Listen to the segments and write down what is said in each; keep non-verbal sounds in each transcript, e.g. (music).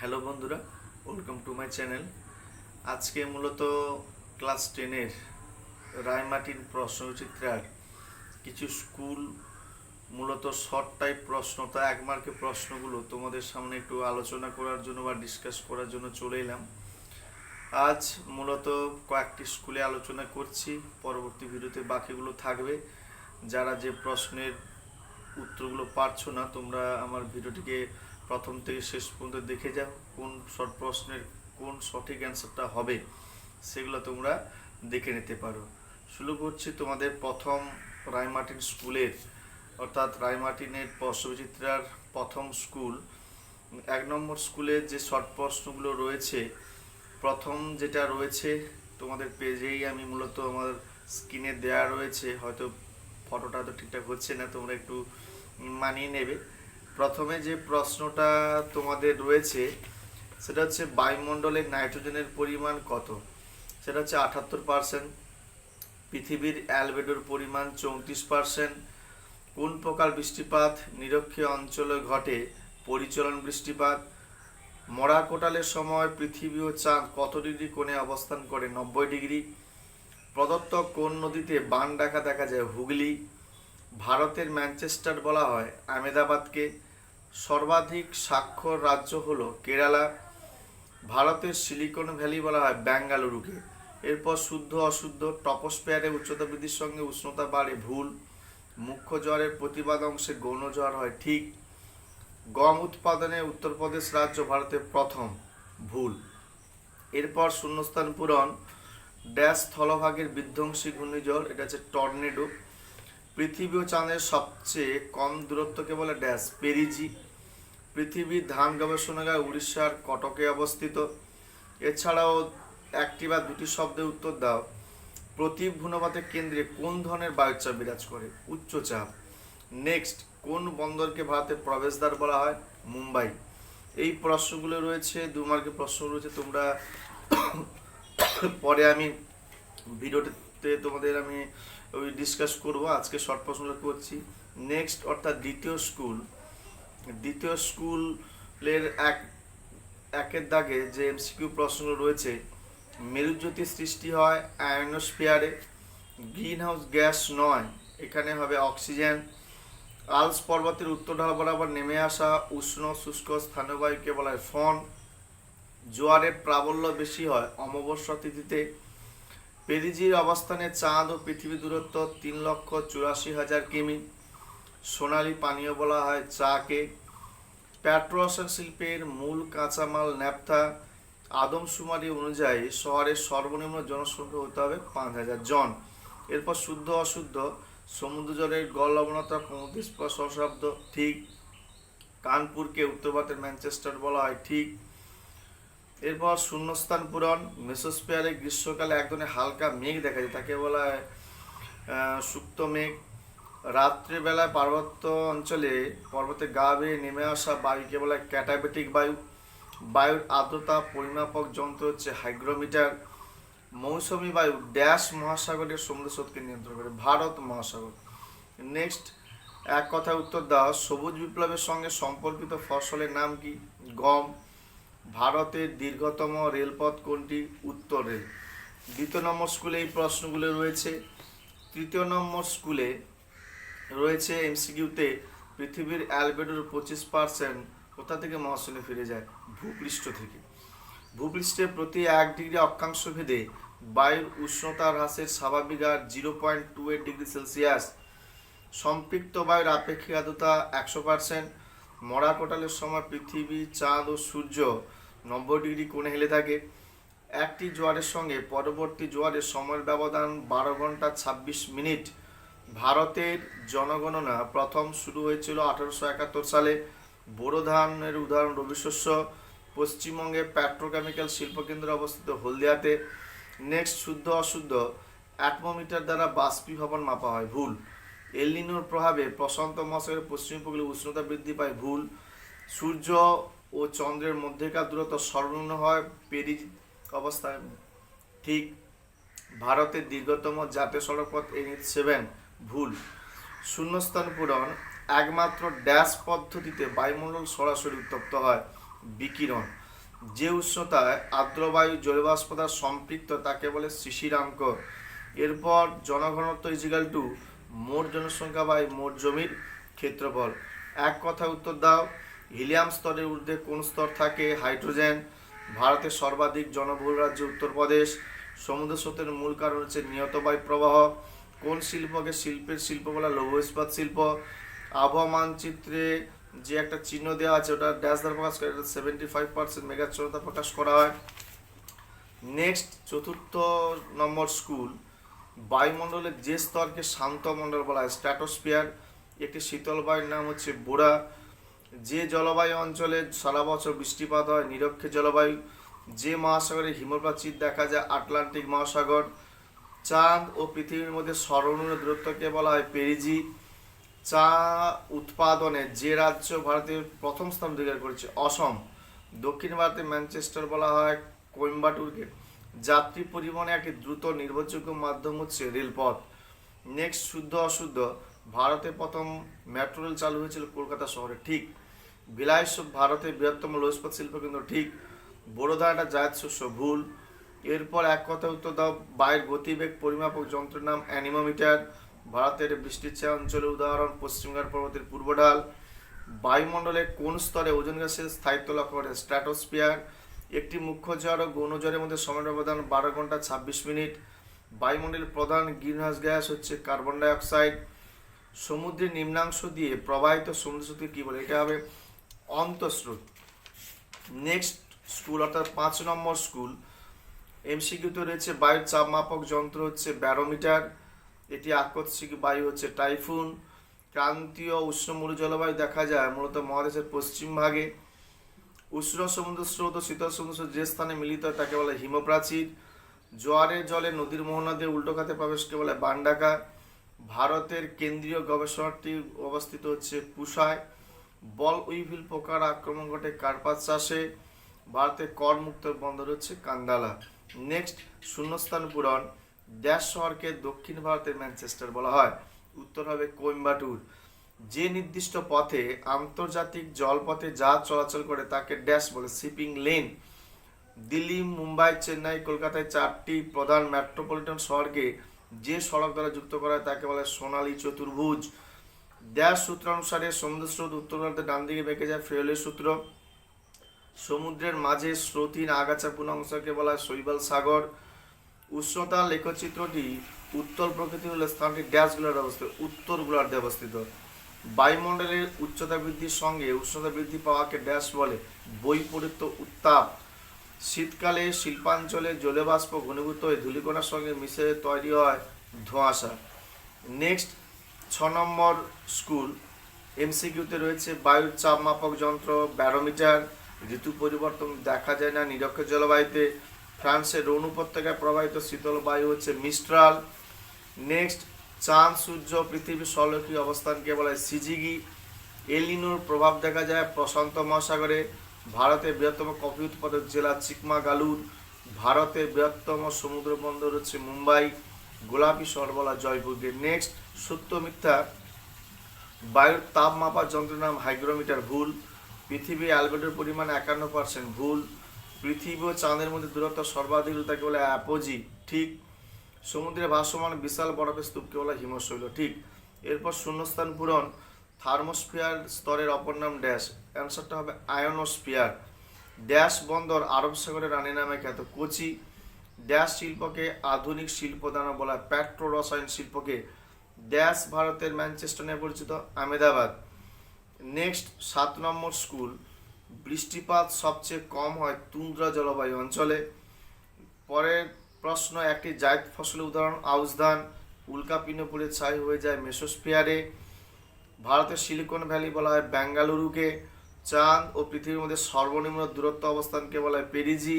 Hello বন্ধুরা welcome to my channel আজকে মূলত ক্লাস টেনের রায়মার্টিন প্রশ্নচিত্রার কিছু স্কুল মূলত শর্ট টাইপ প্রশ্ন, তা এক মার্কের প্রশ্নগুলো তোমাদের সামনে একটু আলোচনা করার জন্য বা ডিসকাস করার জন্য চলে এলাম। আজ মূলত কয়েকটি স্কুলে আলোচনা করছি, পরবর্তী ভিডিওতে বাকিগুলো থাকবে। যারা যে প্রশ্নের উত্তরগুলো পারছ না, তোমরা আমার ভিডিওটিকে প্রথম থেকে শেষ পর্যন্ত দেখে যাও কোন শর্ট প্রশ্নের কোন সঠিক অ্যান্সারটা হবে, সেগুলো তোমরা দেখে নিতে পারো। শুরু করছি তোমাদের প্রথম রায়মার্টিন স্কুলের, অর্থাৎ রায়মার্টিনের প্রশ্নবিচিত্রার প্রথম স্কুল। এক নম্বর স্কুলের যে শর্ট প্রশ্নগুলো রয়েছে, প্রথম যেটা রয়েছে, তোমাদের পেজেই আমি মূলত আমার স্ক্রিনে দেওয়া রয়েছে, হয়তো ফটোটা তো ঠিকঠাক হচ্ছে না, তোমরা একটু মানিয়ে নেবে। প্রথমে যে প্রশ্নটা তোমাদের রয়েছে, সেটা হচ্ছে বায়ুমণ্ডলের নাইট্রোজেনের পরিমাণ কত? সেটা হচ্ছে আটাত্তর পার্সেন্ট পৃথিবীর অ্যালবেডোর পরিমাণ চৌত্রিশ পার্সেন্ট কোন প্রকার বৃষ্টিপাত নিরক্ষীয় অঞ্চলে ঘটে? পরিচলন বৃষ্টিপাত, মরা কোটালের সময় পৃথিবী ও চাঁদ কত ডিগ্রি কোণে অবস্থান করে? নব্বই ডিগ্রি। প্রদত্ত কোন নদীতে বান ডাকা দেখা যায়? হুগলি। ভারতের ম্যানচেস্টার বলা হয় আহমেদাবাদকে। সর্বাধিক স্বাক্ষর রাজ্য হলো কেরালা, ভারতের সিলিকন ভ্যালি বলা হয় বেঙ্গালুরুকে এরপর শুদ্ধ, অশুদ্ধ, টপোস্ফিয়ারে উচ্চতা বৃদ্ধির সঙ্গে উষ্ণতা বাড়ে ভুল, মুখ্য জ্বরের প্রতিবাদ অংশে গৌণ জ্বর হয় ঠিক। গম উৎপাদনে উত্তরপ্রদেশ রাজ্য ভারতের প্রথম ভুল। এরপর শূন্যস্থান পূরণ, ড্যাশ স্থলভাগের বিধ্বংসী ঘূর্ণিঝড়, এটা হচ্ছে টর্নেডো। পৃথিবী ও চাঁদের সবচেয়ে কম দূরত্বকে বলে ড্যাশ, পেরিজি। পৃথিবীর ধান গবেষণাগার উড়িষ্যার কটকে অবস্থিত। এছাড়াও একটি বা দুটি শব্দে উত্তর দাও। প্রতি ঘূর্ণপাতের কেন্দ্রে কোন ধরনের বায়ুচাপ বিরাজ করে? উচ্চচাপ নেক্সট, কোন বন্দরকে ভারতের প্রবেশদ্বার বলা হয়? মুম্বাই। এই প্রশ্নগুলো রয়েছে, দু মার্কের প্রশ্ন রয়েছে, তোমরা (coughs) পরে আমি ভিডিওতে তোমাদের আমি ওই ডিসকাস করব, আজকে শর্ট প্রশ্নগুলো করছি। নেক্সট অর্থাৎ দ্বিতীয় স্কুল দ্বিতীয় স্কুলের এক, একের দাগে যে এমসিকিউ প্রশ্নগুলো রয়েছে, মেরুজ্যোতি সৃষ্টি হয় আয়নোস্ফিয়ারে গ্রিন হাউস গ্যাস নয়, এখানে হবে অক্সিজেন আলস পর্বতের উত্তর ঢাল বরাবর নেমে আসা উষ্ণ শুষ্ক স্থানীয় বলা হয় ফন। জোয়ারের প্রাবল্য বেশি হয় অমাবস্যা তিথিতে পেরিজির অবস্থানে চাঁদ ও পৃথিবী দূরত্ব তিন লক্ষ চুরাশি হাজার কিমি। সোনালী পানীয় বলা হয় চাকে পেট্রোরসায়ন শিল্পের মূল কাঁচামাল ন্যাপথা আদমশুমারি অনুযায়ী শহরের সর্বনিম্ন জনসংখ্যা হতে হবে পাঁচ হাজার জন। এরপর শুদ্ধ অশুদ্ধ, সমুদ্র জলের গড় লবণতা পঁয়ত্রিশ শব্দ ঠিক। কানপুরকে উত্তর ভারতের ম্যানচেস্টার বলা হয় ঠিক। এরপর শূন্যস্থান পূরণ মেসোস্পিয়ারে গ্রীষ্মকালে এক ধরনের হালকা মেঘ দেখা যায়, তাকে বলা হয় সুপ্ত মেঘ। রাত্রিবেলায় পার্বত্য অঞ্চলে পর্বতে গা বেয়ে নেমে আসা বায়ুকে বলা হয় ক্যাটাবেটিক বায়ু। বায়ুর আর্দ্রতা, পরিমাপক যন্ত্র হচ্ছে হাইগ্রোমিটার। মৌসুমী বায়ু ড্যাশ মহাসাগরের সমুদ্র স্রোতকে নিয়ন্ত্রণ করে, ভারত মহাসাগর। নেক্সট, এক কথায় উত্তর দাও। সবুজ বিপ্লবের সঙ্গে সম্পর্কিত ফসলের নাম কি? গম। ভারতের দীর্ঘতম রেলপথ কোনটি? উত্তর রেল। দ্বিতীয় নম্বর স্কুলে এই প্রশ্নগুলো রয়েছে। তৃতীয় নম্বর স্কুলে রয়েছে এমসিকিউতে পৃথিবীর অ্যালবেডোর পঁচিশ পার্সেন্ট কোথা থেকে মহাশূন্যে ফিরে যায়? ভূপৃষ্ঠ থেকে। ভূপৃষ্ঠে প্রতি এক ডিগ্রি অক্ষাংশ ভেদে বায়ুর উষ্ণতা হ্রাসের স্বাভাবিক আর zero point two eight degree Celsius সম্পৃক্ত বায়ুর আপেক্ষিক আর্দ্রতা একশো পার্সেন্ট মরা কোটালের সময় পৃথিবী, চাঁদ ও সূর্য নব্বই ডিগ্রি কোণে হেলে থাকে। একটি জোয়ারের সঙ্গে পরবর্তী জোয়ারের সময়ের ব্যবধান বারো ঘণ্টা ছাব্বিশ মিনিট। ভারতের জনগণনা প্রথম শুরু হয়েছিল আঠারোশো একাত্তর সালে। বোরো ধানের উদাহরণ রবি শস্য পশ্চিমবঙ্গে পেট্রোকেমিক্যাল শিল্পকেন্দ্র অবস্থিত হলদিয়াতে নেক্সট শুদ্ধ অশুদ্ধ অ্যাটমোমিটার দ্বারা বাষ্পীভবন মাপা হয় ভুল। এলিনোর প্রভাবে প্রশান্ত মহাসাগরের পশ্চিম উপকূলে উষ্ণতা বৃদ্ধি পায় ভুল। সূর্য ও চন্দ্রের মধ্যেকার দূরত্ব সর্বনিম্ন হয় পেরি অবস্থায়। ঠিক ভারতের দীর্ঘতম জাতীয় সড়কপথ এনএইচ সেভেন ভুল। শূন্যস্থান পূরণ, একমাত্র ড্যাশ পদ্ধতিতে বায়ুমণ্ডল সরাসরি উত্তপ্ত হয় বিকিরণ। যে উষ্ণতায় আর্দ্রবায়ু জলবাষ্পতা সম্পৃক্ত তাকে বলে শিশিরাঙ্ক এরপর জনঘনত্ব ইজিক্যাল টু মোট জনসংখ্যা বাই মোট জমির ক্ষেত্রফল। এক কথা উত্তর দাও হিলিয়াম স্তরের ঊর্ধ্বে কোন স্তর থাকে? হাইড্রোজেন, ভারতের সর্বাধিক জনবহুল রাজ্য উত্তরপ্রদেশ, সমুদ্র স্রোতের মূল কারণ হচ্ছে নিয়ত বায়ু প্রবাহ কোন শিল্পকে শিল্পের শিল্প বলা লৌহ ইস্পাত শিল্প? আবহাওয়া মানচিত্রে যে একটা চিহ্ন দেওয়া আছে, ওটা ড্যাশ দ্বারা প্রকাশ করে সেভেন্টি ফাইভ পার্সেন্ট মেঘাচ্ছন্নতা প্রকাশ করা হয়। নেক্সট চতুর্থ নম্বর স্কুল, বায়ুমণ্ডলের যে স্তরকে শান্ত মণ্ডল বলা হয় স্ট্র্যাটোস্ফিয়ার একটি শীতল বায়ুর নাম হচ্ছে বোরা। যে জলবায়ু অঞ্চলে সারা বছর বৃষ্টিপাত হয়, নিরক্ষে জলবায়ু, যে মহাসাগরে হিমপ্রাচীর দেখা যায়, আটলান্টিক মহাসাগর, চাঁদ ও পৃথিবীর মধ্যে সর্বনিম্ন দূরত্বকে বলা হয় পেরিজি। চা উৎপাদনে যে রাজ্য ভারতের প্রথম স্থান অধিকার করেছে, অসম। দক্ষিণ ভারতে ম্যানচেস্টার বলা হয় কোয়েম্বাটুরকে। যাত্রী পরিবহনে একটি দ্রুত নির্ভরযোগ্য মাধ্যম হচ্ছে রেলপথ। নেক্সট, শুদ্ধ, অশুদ্ধ। ভারতে প্রথম মেট্রো রেল চালু হয়েছিল কলকাতা শহরে, ঠিক। বিলাস ভারতের বৃহত্তম লৌস্পাত শিল্প কেন্দ্র, ঠিক। বড়োদা একটা জায়দ শস্য ভুল এরপর এক কথা উত্তর দাও, বায়ুর গতিবেগ, পরিমাপক যন্ত্রের নাম অ্যানিমোমিটার। ভারতের বৃষ্টির ছায়া অঞ্চলের উদাহরণ পশ্চিমঘাট পর্বতের পূর্ব ঢাল। বায়ুমণ্ডলের কোন স্তরে ওজন গ্যাসের স্থায়িত্ব লক্ষ্য করে? স্ট্র্যাটোস্ফিয়ার। একটি মুখ্য জ্বর ও গৌণ জ্বরের মধ্যে সময় ব্যবধান বারো ঘণ্টা ছাব্বিশ মিনিট। বায়ুমণ্ডলের প্রধান গ্রিনহাউস গ্যাস হচ্ছে কার্বন ডাইঅক্সাইড। সমুদ্রের নিম্নাংশ দিয়ে প্রবাহিত সমুদ্র স্রোতকে কী বলে? এটা হবে অন্তঃস্রোত। নেক্সট স্কুল অর্থাৎ পাঁচ নম্বর স্কুল এমসিকিউতে রয়েছে বায়ুর চাপ মাপক যন্ত্র হচ্ছে ব্যারোমিটার। এটি আকস্মিক বায়ু হচ্ছে টাইফুন। ক্রান্তীয় উষ্ণমূল জলবায়ু দেখা যায় মূলত মহাদেশের পশ্চিম ভাগে। উষ্ণ সমুদ্র স্রোত ও শীতল সমুদ্র স্রোত যে স্থানে মিলিত হয় তাকে বলে হিমপ্রাচীর। জোয়ারের জলে নদীর মোহনা দিয়ে উল্টো খাতে প্রবেশকে বলে বান্ডাকা ভারতের কেন্দ্রীয় গবেষণাটি অবস্থিত হচ্ছে পুষায়। বল উইভিল পোকার আক্রমণ ঘটে কার্পাস চাষে। ভারতের করমুক্ত বন্দর হচ্ছে কান্দালা। নেক্সট, শূন্যস্থান পূরণ। ড্যাশ শহরকে দক্ষিণ ভারতের ম্যানচেস্টার বলা হয়। উত্তর হবে কোয়েম্বাটুর। যে নির্দিষ্ট পথে আন্তর্জাতিক জলপথে জাহাজ চলাচল করে তাকে ড্যাশ বলে শিপিং লেন। দিল্লি, মুম্বাই, চেন্নাই, কলকাতায় চারটি প্রধান মেট্রোপলিটন শহরকে যে সড়ক দ্বারা যুক্ত করা তাকে বলে সোনালী চতুর্ভুজ। ড্যাশ সূত্র অনুসারে সমুদ্র স্রোত উত্তর ভারতের ডান দিকে বেঁকে যায় ফেয়লের সূত্র। সমুদ্রের মাঝে স্রোতহীন আগাছাপূর্ণ অংশকে বলা হয় শৈবাল সাগর। উষ্ণতা লেখচিত্রটি উত্তর প্রকৃতি হলে স্থানটি ড্যাশ গোলার্ধে অবস্থিত উত্তর গোলার্ধে অবস্থিত। বায়ুমণ্ডলের উচ্চতা বৃদ্ধির সঙ্গে উষ্ণতা বৃদ্ধি পাওয়াকে ড্যাশ বলে বৈপরীত্য উত্তাপ। শীতকালে শিল্পাঞ্চলে জলবাষ্প ঘনীভূত হয়ে ধূলিকণার সঙ্গে মিশে তৈরি হয় ধোঁয়াশা। নেক্সট ছ নম্বর স্কুল এমসিকিউতে রয়েছে বায়ুর চাপ মাপক যন্ত্র ব্যারোমিটার ঋতু পরিবর্তন দেখা যায় না নিরক্ষ জলবায়ুতে। ফ্রান্সের রোন উপত্যকায় প্রবাহিত শীতল বায়ু হচ্ছে মিস্ট্রাল নেক্সট চাঁদ, সূর্য পৃথিবীর সলকি অবস্থানকে বলা হয় সিজিগি। এলিনোর প্রভাব দেখা যায় প্রশান্ত মহাসাগরে। ভারতের বৃহত্তম কফি উৎপাদক জেলা চিকমাগালুর, ভারতের বৃহত্তম সমুদ্র বন্দর হচ্ছে মুম্বাই, গোলাপি সরবলা বলা জয়পুরকে নেক্সট সত্য মিথ্যা, বায়ুর তাপ মাপার যন্ত্রের নাম হাইগ্রোমিটার ভুল, পৃথিবী অ্যালবেটের পরিমাণ একান্ন পার্সেন্ট ভুল, পৃথিবী ও চাঁদের মধ্যে দূরত্ব সর্বাধিক তাকে বলে অ্যাপোজি ঠিক সমুদ্রে ভাসমান বিশাল বরফের স্তূপকে বলা হিমশৈল, ঠিক, এরপর শূন্যস্থান পূরণ থার্মোস্ফিয়ার স্তরের অপর নাম ড্যাশ। অ্যান্সারটা হবে আয়নোস্ফিয়ার। ড্যাশ বন্দর আরব সাগরের রানী নামে খ্যাত কোচি। ড্যাশ শিল্পকে আধুনিক শিল্প দানা বলা হয়। পেট্রো রসায়ন শিল্পকে ড্যাশ ভারতের ম্যানচেস্টার নামে পরিচিত আহমেদাবাদ। নেক্সট, সাত নম্বর স্কুল। বৃষ্টিপাত সবচেয়ে কম হয় তুন্দ্রা জলবায়ু অঞ্চলে। পরের প্রশ্ন, একটি জায়দ ফসলের উদাহরণ, আউশ ধান। উল্কাপিণ্ড পড়ে ছাই হয়ে যায় মেসোস্ফিয়ারে। ভারতের সিলিকন ভ্যালি বলা হয়, বেঙ্গালুরুকে চাঁদ ও পৃথিবীর মধ্যে সর্বনিম্ন দূরত্ব অবস্থানকে বলা হয় পেরিজি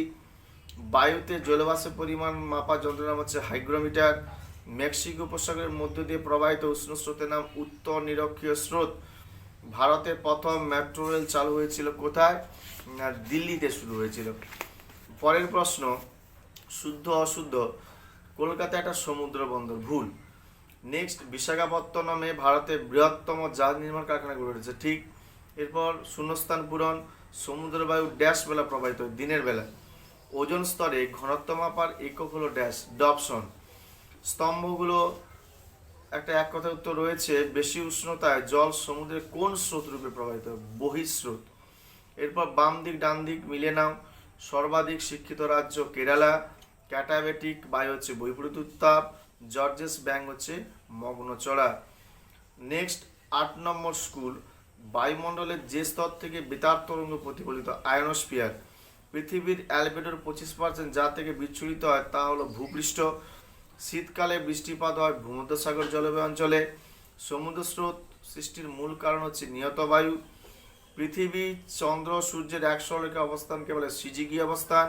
বায়ুতে জলবাষ্পের পরিমাণ মাপা যন্ত্রের নাম হচ্ছে হাইগ্রোমিটার। মেক্সিকো উপসাগরের মধ্য দিয়ে প্রবাহিত উষ্ণ স্রোতের নাম উত্তর নিরক্ষীয় স্রোত। ভারতের প্রথম মেট্রো রেল চালু হয়েছিল কোথায়? না, দিল্লিতে শুরু হয়েছিল। পরের প্রশ্ন, শুদ্ধ অশুদ্ধ কলকাতা একটা সমুদ্র বন্দর, ভুল। নেক্সট বিশাখাপত্তনমে ভারতের বৃহত্তম জাহাজ নির্মাণ কারখানা গড়ে উঠেছে। ঠিক এরপর শূন্যস্থান পূরণ, সমুদ্র বায়ু ড্যাশ বেলা প্রবাহিত দিনের বেলা। ওজন স্তরে ঘনত্ব মাপার একক হলো ড্যাশ ডপসন স্তম্ভগুলো একটা এক কথা উত্তর রয়েছে, বেশি উষ্ণতায় জল সমুদ্রের কোন স্রোত রূপে প্রবাহিত বহিঃস্রোত এরপর বাম দিক, ডান দিক মিলে নাও। সর্বাধিক শিক্ষিত রাজ্য কেরালা, ক্যাটাবেটিক বায়ু হচ্ছে বৈপরীত উত্তাপ জর্জেস ব্যাং হচ্ছে মগ্নচড়া। নেক্সট, আট নম্বর স্কুল, বায়ুমণ্ডলের যে স্তর থেকে বেতার তরঙ্গ প্রতিফলিত আয়নোস্ফিয়ার, পৃথিবীর অ্যালবেডোর পঁচিশ পার্সেন্ট যা থেকে বিচ্ছুরিত হয় তা হলো ভূপৃষ্ঠ। শীতকালে বৃষ্টিপাত হয় ভূমধ্যসাগর জলবায়ু অঞ্চলে। সমুদ্র স্রোত সৃষ্টির মূল কারণ হচ্ছে নিয়ত বায়ু। পৃথিবী, চন্দ্র, সূর্যের এক সরলরেখা অবস্থানকে বলে সিজিগি অবস্থান।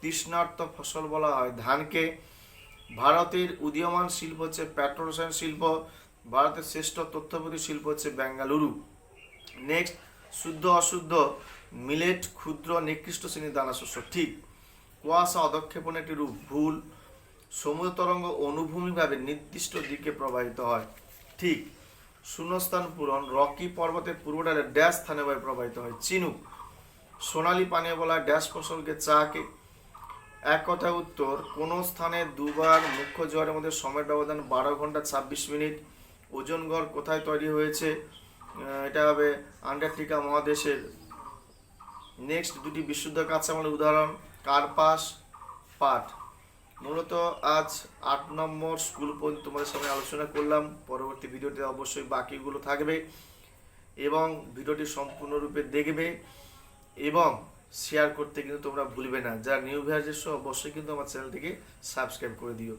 তৃষ্ণার্ত ফসল বলা হয় ধানকে। ভারতের উদীয়মান শিল্প হচ্ছে পেট্রোরসায়ন শিল্প, ভারতের শ্রেষ্ঠ তথ্যপ্রতি শিল্প হচ্ছে বেঙ্গালুরু। নেক্সট শুদ্ধ অশুদ্ধ, মিলেট, ক্ষুদ্র, নিকৃষ্ট শ্রেণির দানা শস্য। ঠিক, কুয়াশা অধক্ষেপণের একটি রূপ, ভুল, সমুদ্র তরঙ্গ অনুভূমিকভাবে নির্দিষ্ট দিকে প্রবাহিত হয়। ঠিক, শূন্যস্থান পূরণ, রকি পর্বতের পূর্বডালে ড্যাশ স্থানে প্রবাহিত হয়। চিনুক, সোনালি পানীয় বলা ড্যাশ ফসলকে চাকে এক কথা উত্তর, কোন স্থানে দুবার মুখ্য জোয়ারের মধ্যে সময়ের ব্যবধান বারো ঘণ্টা ছাব্বিশ মিনিট। ওজন গড় কোথায় তৈরি হয়েছে? এটা হবে আন্টার্কটিকা মহাদেশের। নেক্সট দুটি বিশুদ্ধ কাঁচামালের উদাহরণ, কার্পাস, পাট। মূলত আজ আট নম্বর স্কুল পর্যন্ত তোমাদের সামনে আলোচনা করলাম। পরবর্তী ভিডিওতে অবশ্যই বাকিগুলো থাকবে এবং ভিডিওটি সম্পূর্ণরূপে দেখবে এবং শেয়ার করতে কিন্তু তোমরা ভুলবে না। যারা নিউ ভিয়ার্স অবশ্যই কিন্তু আমার চ্যানেলটিকে সাবস্ক্রাইব করে দিও।